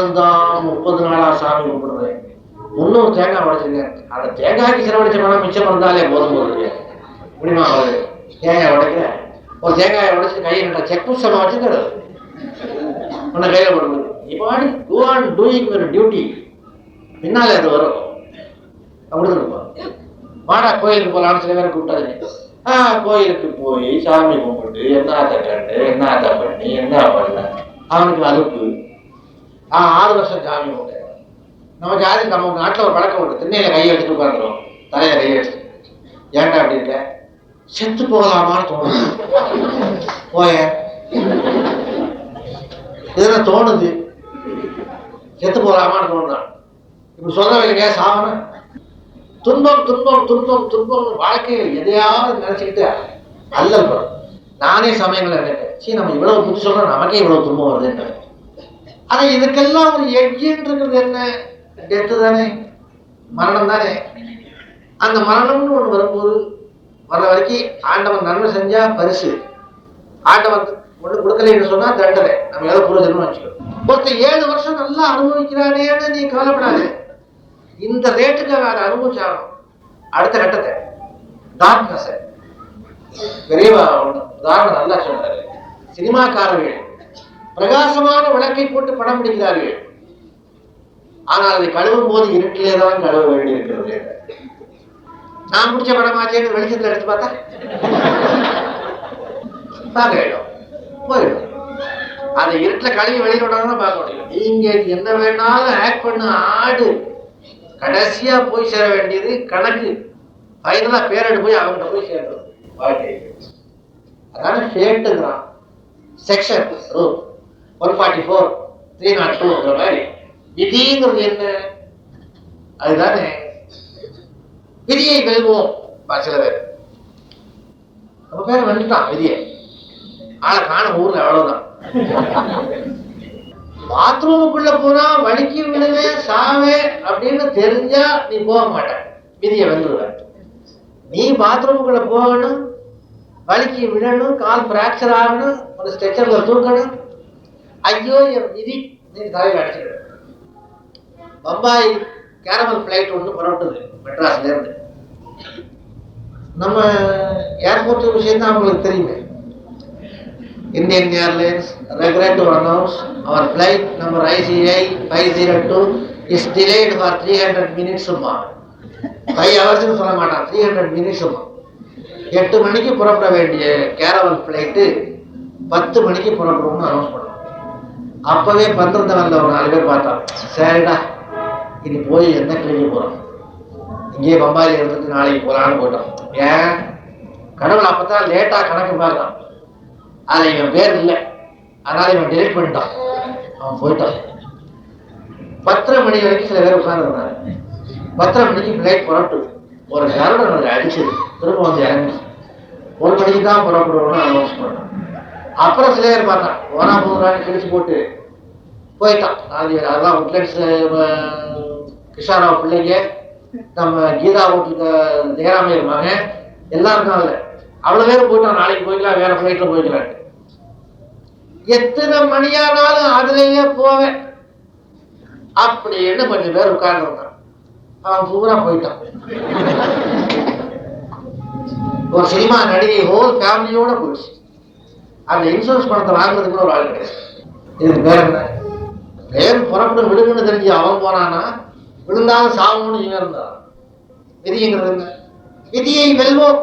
நானும் தான் முப்பது நாளா சாமி கும்பிடுறேன் முன்னூறு தேங்காய் உடைச்சிருக்கேன். அந்த தேங்காய்க்கு செலவழிச்ச பணம் மிச்சம் இருந்தாலே போதும் போது முடியுமா அவரு? தேங்காய் உடைக்க ஒரு தேங்காயை உடைச்சு கையை நல்லா செக் புஸ்தகம் வச்சுக்கிறது உன்னை கையில் போடுறது இப்போ டூ ஆன் டூயிங் ஒரு டியூட்டி பின்னாலே அது வரும்? அப்படிதான் இருப்போம் வாடா கோயிலுக்கு போகலான்னு சில பேரை கூப்பிட்டாரு ஆ கோயிலுக்கு போய் சாமி கும்பிட்டு என்னத்த கண்டு அதை பண்ணி என்ன பண்ண? அவனுக்கு அலுப்பு. ஆ ஆறு வருஷம் சாமி உண்டு. நம்ம ஜாதி நம்ம நாட்டில் ஒரு பழக்கம் உண்டு. திண்ணையில கையை எடுத்துட்டு உட்காந்துரும் தலையில கையை எடுத்து ஏன்டா அப்படி செத்து போகலாமான்னு தோணுது. போய. இதெல்லாம் தோணுது? செத்து போகலாமான்னு தோணுதான் இப்படி சொல்ல வைக்கலையா சாவன துன்பம் துன்பம் துன்பம் துன்பம் வாழ்க்கையில் எதையாவது நினைச்சுக்கிட்டு அல்லல் வரும் நானே சமயங்களை நினைப்பேன். சீ நம்ம இவ்வளவு புத்தி சொல்றோம் நமக்கே இவ்வளவு துன்பம் வருதுன்னு ஆனா இதுக்கெல்லாம் ஒரு எட்ஜின்றது என்ன? டெத்து தானே மரணம் தானே. அந்த மரணம்னு ஒண்ணு வரும்போது வர்ற வரைக்கும் ஆண்டவன் நன்மை செஞ்சா பரிசு. ஆண்டவன் ஒண்ணு கொடுக்கலன்னு சொன்னா தண்டனை. நம்ம ஏதோ புரிஞ்சணும்னு வச்சுக்கணும். ஒருத்தன் ஏழு வருஷம் நல்லா அனுபவிக்கிறானேன்னு நீ கவலைப்படாது. இந்த ரேட்டுக்கு அவன் அனுபவிச்சாலும் அடுத்த கட்டத்தை. டார்க்னஸ் பெரியவா ஒண்ணு உதாரணம் நல்லா சொன்னாரு. சினிமாக்காரர்கள் பிரகாசமான விளக்கை போட்டு படம் பிடிக்கிறார்கள். ஆனால் அதை கழுவும் போது இருட்டிலே தான் கழுவ வேண்டி இருக்கிறது நான் பிடிச்ச படமாச்சேன்னு வெளிச்சத்துல எடுத்து பார்த்தா? பார்க்க போயிடும். அதை இருட்டில் கழுவி வெளியில் விடாம பார்க்க முடியும் நீங்க என்ன வேணாலும் ஆக்ட் பண்ண ஆடு. கடைசியா போய் சேர வேண்டியது கணக்கு. ஃபைனலா பேரடு போய் அவங்க போய் சேர்றது வாழ்க்கை. அதான ஷேட்டுங்கிறான் section rule one forty four three not டூங்கிற மாதிரி விதிங்கிறது என்ன? அதுதானே. விதியை வெல்வோம். சில பேர். நம்ம பேர் வந்துட்டான் விதியை. ஆனா காண ஊர்ல அவ்வளவுதான். பாத்ரூமுக்குள்ள போனா வலிக்கு விழுவே சாவே அப்படின்னு தெரிஞ்சா நீ போக மாட்ட. விதியை வென்றுவ நீ பாத்ரூமுக்குள்ள போகணும் வலிக்கு விழணும் கால் பிராக்சர் ஆகணும் ஒரு ஸ்ட்ரெச்சர்ல தூக்கணும் ஐயோ என் நிதி. நீ தலையில் அடிச்சிடு பம்பாய் கேரமல் ஃப்ளைட் ஒன்று புறப்பட்டது மெட்ராஸ்லேருந்து நம்ம ஏர்போர்ட் விஷயம் தான் அவங்களுக்கு தெரியுமே. Indian Airlines regret to announce our flight number ICI 502 is delayed for 300 minutes சும்மா. ஃபைவ் ஹவர்ஸ்னு சொல்ல மாட்டான் த்ரீ ஹண்ட்ரட் மினிட்ஸ் சும்மா. எட்டு மணிக்கு புறப்பட வேண்டிய கேரவல் ஃப்ளைட்டு பத்து மணிக்கு புறப்படும்னு அனௌன்ஸ் பண்ணுவோம் அப்பவே பந்திரத்தை வந்த ஒரு நாலு பேர் பார்த்தான் சரிடா இனி போய் என்ன கிளம்பி போறோம்? இங்கேயே பம்பாயில் இருந்துட்டு நாளைக்கு போகலான்னு போயிட்டோம். ஏன்? கடவுள் அப்பதான் லேட்டா கணக்கு பார்க்கலாம் அதுல இவன் பேர் இல்லை. அதனால இவன் டெலிட் பண்ணிட்டான். அவன் போயிட்டான். பத்தரை மணி வரைக்கும் சில பேர் உட்கார்ந்துருந்தாங்க. பத்தரை மணிக்கு ஃப்ளைட் புறப்பட்டு ஒரு கருடன் அடிச்சது திரும்ப வந்து இறங்கி ஒரு மணிக்கு தான் புறப்படுவோம்னு அனௌன்ஸ் பண்ணான் அப்புறம் சிலையர் பேர் பார்த்தான் ஓனா போகிறான்னு கிழிச்சு போட்டு போயிட்டான். நாலு பேர் அதெல்லாம் உட்லெட்ஸ் கிஷாராவ் பிள்ளைங்க நம்ம கீதா வீட்டுக்கு ஜெயராமையர் மகன் எல்லாம் இருக்காங்கல்ல அவ்வளோ பேரும் போயிட்டான் நாளைக்கு போய்க்கலாம் வேற ஃப்ளைட்டில் போய்க்கலாம். எத்தனை மணியானாலும் அதுலேயே போவேன். அப்படின்னு கொஞ்சம் பேர் உட்கார்ந்துருந்தான் அவன் பூரா போயிட்டான். ஒரு சினிமா நடிகை ஹோல் ஃபேமிலியோட போயிடுச்சு. அந்த இன்சூரன்ஸ் பணத்தை வாங்குறதுக்கு கூட ஒரு ஆள் கிடையாது. இதுக்கு பேர் என்ன? பேர் புறப்பட்டு விடுங்கன்னு தெரிஞ்சு அவன் போனானா விழுந்தாலும் சாகணும்னு இவன் இருந்தான். விதிங்கிறது என்ன? விதியை வெல்வோம்.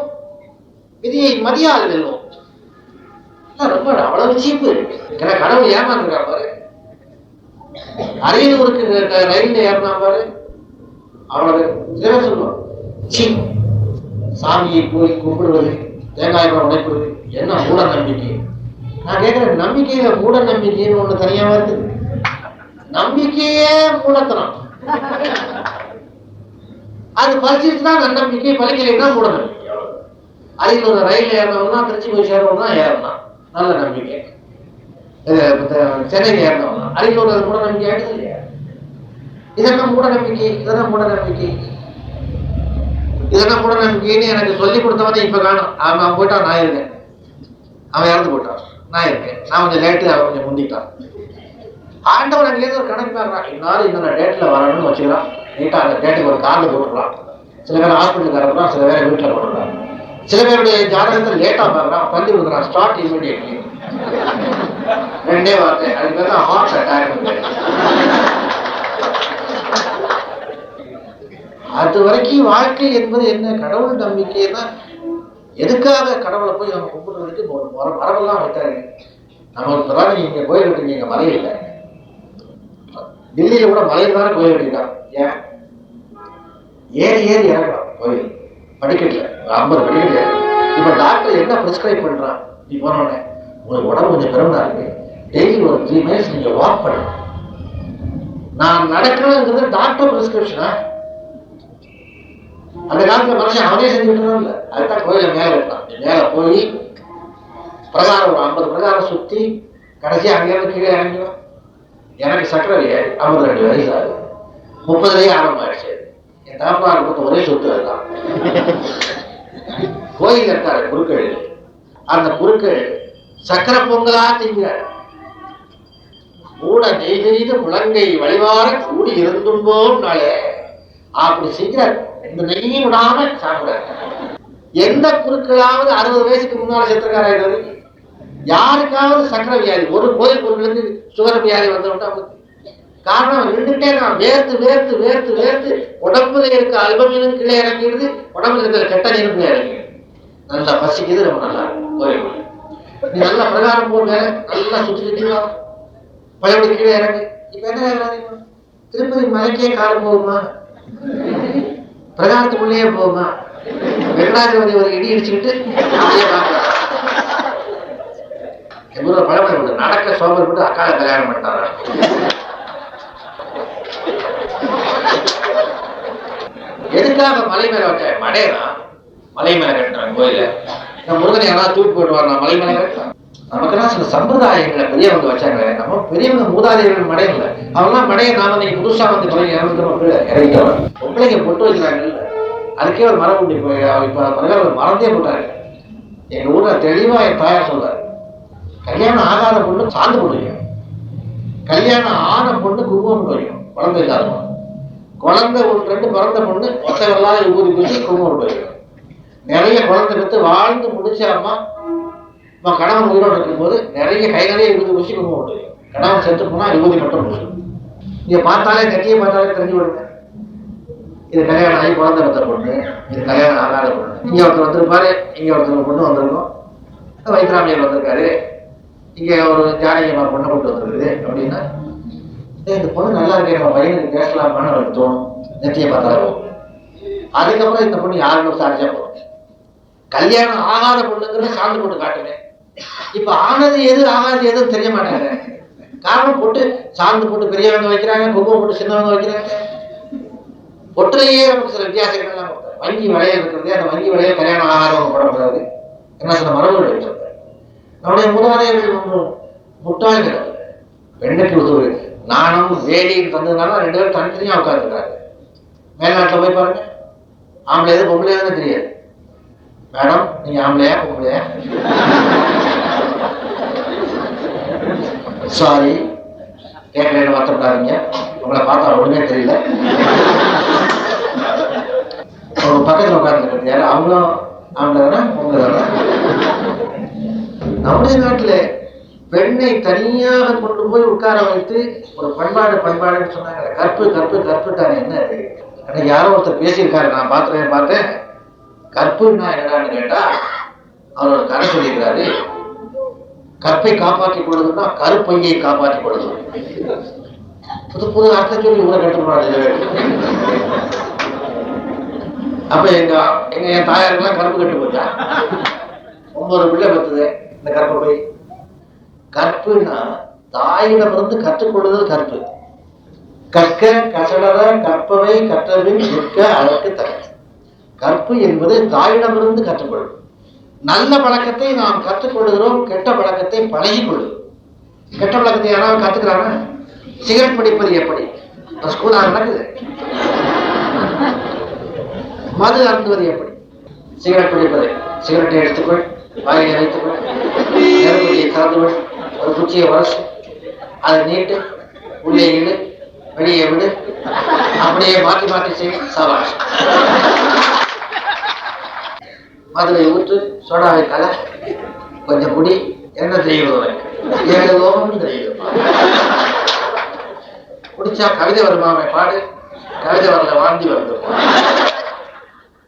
விதியை மதியால் வெல்வோம். ரொம்ப அவ்வளவு சீப்பு. ஏன்னா கடவுள் ஏமாந்துருக்கா பாரு. அரியலூருக்கு ர- ரயில்ல ஏறினா பாரு. அவ்வளவு சில சொல்லுவோம் சாமியை போய் கும்பிடுவது தேங்காய் பழம் உடைப்பது என்ன மூட நம்பிக்கை? நான் கேட்கிறேன் நம்பிக்கையில மூட நம்பிக்கைன்னு ஒண்ணு தனியாவா இருக்குது நம்பிக்கையே மூடத்தனம். அது பறிச்சிருச்சுன்னா நன்னம்பிக்கை பலிக்கலைன்னா மூட நம்பிக்கை ஒரு ரயில் ஏறினவனா திருச்சி போய் சேரவங்க தான் ஏறணும் நல்ல நம்பிக்கை. இந்த சென்னைக்கு ஏறினவங்க அரியலூர் அது மூட நம்பிக்கை ஆயிடுது இல்லையா? இதெல்லாம் மூட நம்பிக்கை இதெல்லாம் மூட நம்பிக்கை. இதெல்லாம் மூட நம்பிக்கைன்னு எனக்கு சொல்லி கொடுத்தவனே இப்ப காணும். அவன் அவன் போயிட்டான் நான் இருக்கேன். அவன் இறந்து போயிட்டான். நான் இருக்கேன். நான் கொஞ்சம் லேட்டு அவன் கொஞ்சம் முந்திட்டான். ஆண்டவன் அங்கேயிருந்து ஒரு கணக்கு பார்க்குறான் இன்னாலும் இந்த டேட்டில் வரணும்னு வச்சுக்கிறான். நீட்டாக அந்த டேட்டுக்கு ஒரு கார்டு போட்டுக்கலாம் சில பேர் ஹாஸ்பிட்டலுக்கு அனுப்புறான் சில பேர் வீட்டில் போட்டுறான் சில பேருடைய ஜாதகத்தை லேட்டாக பார்க்குறான் பள்ளி கொடுக்குறான். ஸ்டார்ட் இமீடியட்லி ரெண்டே வார்த்தை. அது பேர் தான் ஹார்ட் அட்டாக் அது வரைக்கும் வாழ்க்கை என்பது என்ன? கடவுள் நம்பிக்கை தான் எதுக்காக கடவுளை போய் நம்ம கும்பிடுறதுக்கு ஒரு மர மரபெல்லாம் வைக்கிறாங்க? நமக்கு பிறகு நீங்க கோயில் விட்டுருக்கீங்க மலை இல்லை. டெல்லியில கூட மலையில் தானே கோயில் கட்டிருக்காங்க ஏன்? ஏறி ஏறி இறங்கலாம் கோயில். படிக்கட்டுல. ஒரு ஐம்பது படிக்கட்டு இப்ப டாக்டர் என்ன ப்ரிஸ்கிரைப் பண்றான்? நீ போனோடனே உங்களுக்கு உடம்பு கொஞ்சம் பெருமையா இருக்கு. டெய்லி ஒரு த்ரீ மினிட்ஸ் நீங்க வாக் பண்ணணும் நான் நடக்கிறேங்கிறது டாக்டர் ப்ரிஸ்கிரிப்ஷனா அந்த மனுஷன் அவனே செஞ்சுட்டு இல்ல. அதுதான் கோயில மேல இருக்கான் மேல போய் பிரகாரம் ஒரு ஐம்பது பிரகாரம் சுத்தி கடைசி அங்கேயிருந்து கீழே இறங்கிடும் எனக்கு சக்கரை ஐம்பது ரெண்டு வயசு ஆகுது. முப்பதுலயே ஆரம்பமாயிடுச்சு என் தாப்பா இருக்கும் ஒரே சொத்து அதுதான். கோயில் இருக்காரு குருக்கள். அந்த குருக்கள் சக்கரை பொங்கலா திங்கிறார் கூட நெய் செய்து முழங்கை வழிவார கூடி இருந்தும்போம் நாளே அப்படி சிகரெட் இந்த நெய் விடாம சாப்பிடுறாரு எந்த குருக்களாவது அறுபது வயசுக்கு முன்னால செத்துருக்காரா இது யாருக்காவது சக்கரை வியாதி ஒரு கோயில் பொருளுக்கு சுகர் வியாதி வந்து அவங்களுக்கு காரணம் இருந்துட்டே நான் வேர்த்து வேர்த்து வேர்த்து வேர்த்து உடம்புல இருக்க அல்பமீனும் கீழே இறங்கிடுது. உடம்புல இருக்கிற கெட்ட நீரும் கீழே இறங்கிடுது. நல்லா பசிக்குது ரொம்ப நல்லா கோயில் நீ நல்லா பிரகாரம் போடுங்க நல்லா சுத்தி சுத்தி கீழே இறங்கு. இப்ப என்ன திருப்பதி மலைக்கே காலம் போகுமா? பிரகாரத்துக்குள்ளேயே போகுமா வெங்கடாஜபதி ஒரு இடி அடிச்சுக்கிட்டு அப்படியே பழமொழி உண்டு. நடக்க சோம்பல் அக்கால கல்யாணம் பண்ணிட்டாரா எதுக்காக மலை மேல வச்ச மடையனா மலை மேல கட்டுறாங்க கோயில. நம்ம முருகனை யாராவது தூக்கி போயிடுவார் மலை மேல கட்டுறேன் நமக்கெல்லாம் சில சம்பிரதாயங்களை பெரியவங்க வச்சாங்க நம்ம பெரியவங்க மூதாதையர்கள் மடையில. இல்லை அவங்களாம் மடையை நாம நீங்க புதுசா வந்து இறங்கிட்டோம். பிள்ளைங்க பொட்டு வைக்கிறாங்க அதுக்கே ஒரு மரம் உண்டு. இப்போ இப்போ ஒரு மறந்தே போட்டாரு. எங்க ஊர்ல தெளிவா என் தாயார் சொல்றாரு. கல்யாணம் ஆகாத பொண்ணு சாந்து பொண்ணு கல்யாணம் ஆன பொண்ணு குங்குமம் வைக்கும் குழந்தை இல்லாத குழந்தை ஒரு ரெண்டு பிறந்த பொண்ணு ஒத்தவெல்லாம் ஊதி பூசி குங்குமம் போயிடும் நிறைய குழந்தை எடுத்து வாழ்ந்து முடிச்ச அம்மா இப்போ கணவன் உயிரோடு இருக்கும்போது நிறைய கைகளே இருபது ஊசி பூசி குங்குமம் வைக்கும். கணவன் செத்து போனால் இருபது மட்டும் பூசும் இங்கே பார்த்தாலே கட்டியை பார்த்தாலே தெரிஞ்சு விடுங்க இது கல்யாணம் ஆகி குழந்தை பெற்ற பொண்ணு இது கல்யாணம் ஆகாத பொண்ணு. இங்கே ஒருத்தர் வந்திருப்பாரு இங்கே ஒருத்தர் பொண்ணு வந்திருக்கோம். வைத்திராமியர் வந்திருக்காரு. இங்கே ஒரு ஜானகிமார் பொண்ணை கொண்டு வந்திருக்குது அப்படின்னா இந்த பொண்ணு நல்லா இருக்கே நம்ம பையனுக்கு பேசலாமான்னு அவருக்கு தோணும். நெத்தியை பார்த்தாலே போதும். அதுக்கப்புறம் இந்த பொண்ணு யாருன்னு சாட்சியாக போகிறேன் கல்யாணம் ஆகாத பொண்ணுங்கிறது சார்ந்து கொண்டு காட்டுவேன் இப்ப ஆனது எது ஆகாது எதுவும் தெரிய மாட்டாங்க. காரணம் போட்டு சாந்து போட்டு பெரியவங்க வைக்கிறாங்க குங்குமம் போட்டு சின்னவங்க வைக்கிறாங்க. பொட்டுலயே நமக்கு சில வித்தியாசங்கள்லாம் வங்கி வளையல் இருக்கிறது அந்த வங்கி வளையல் கல்யாணம் ஆகாரம் போடக்கூடாது என்ன சில மரபுகள் வச்சிருக்காங்க நம்முடைய மூதாதையர்கள் ஒன்றும் முட்டாள்கள். அல்ல. பெண்ணுக்கு ஒரு நாணம் வேடின்னு தந்ததுனால ரெண்டு பேரும் தனித்தனியா உட்காந்துருக்காங்க மேல்நாட்டில் போய் பாருங்க. ஆம்பளை எது பொம்பளை எதுன்னு தெரியாது. மேடம் நீங்க ஆம்பளையா? பொம்பளையா? சாரி கேட்கல வருத்தப்படாதீங்க. உங்களை பார்த்தா ஒண்ணுமே தெரியல. ஒரு பக்கத்துல உட்கார்ந்துருக்கிறது யாரும் அவங்களும் ஆம்பளை தானே பொம்பளை நம்முடைய நாட்டுல பெண்ணை தனியாக கொண்டு போய் உட்கார வைத்து ஒரு பண்பாடு பண்பாடுன்னு சொன்னாங்க. கற்பு கற்பு கற்புட்டாரு. என்ன அது யாரோ ஒருத்தர் பேசியிருக்காரு. நான் பார்த்துருவேன் பார்த்தேன் கற்புன்னா என்னடான்னு கேட்டா அவர் கரை சொல்லிக்கிறாரு கற்பை காப்பாற்றிக் கொள்வதுன்னா கருப்பையை காப்பாற்றிக் கொள்வது. புது புது அர்த்தம் சொல்லி ஊரை கட்டுப்படுறாரு அப்ப எங்க எங்க என் தாயாருக்கெல்லாம் கருப்பு கட்டு போச்சா? ஒன்பது பிள்ளை பத்துது இந்த கருப்பை போய். கற்புனா தாயிடமிருந்து கற்றுக்கொள்ளுதல் கற்பு. கற்க கசடர கற்பவை கற்றவின் நிற்க அதற்கு தக கற்பு என்பது தாயிடமிருந்து கற்றுக்கொள்ளும். நல்ல பழக்கத்தை நாம் கற்றுக்கொள்கிறோம் கெட்ட பழக்கத்தை பழகிக்கொள்ளும். கெட்ட பழக்கத்தை யாராவது கத்துக்கிறாங்க சிகரெட் பிடிப்பது எப்படி? ஸ்கூலாக நடக்குது. மது அருந்துவது எப்படி? சிகரெட் பிடிப்பது. சிகரெட்டை எடுத்துக்கொள் வாயை வைத்துக்கொள் நெருப்படியை கலந்துவிள் ஒரு குச்சியை உரசு அதை நீட்டு உள்ளே விடு வெளியே விடு. அப்படியே மாற்றி மாற்றி செய் சவாஷ் மதுரை ஊற்று சோடாவை கலை கொஞ்சம் குடி. என்ன தெரியுது ஏழு லோகம் தெரியுது. குடிச்சா கவிதை வருமா? பாடு. கவிதை வரல வாந்தி வந்துடும்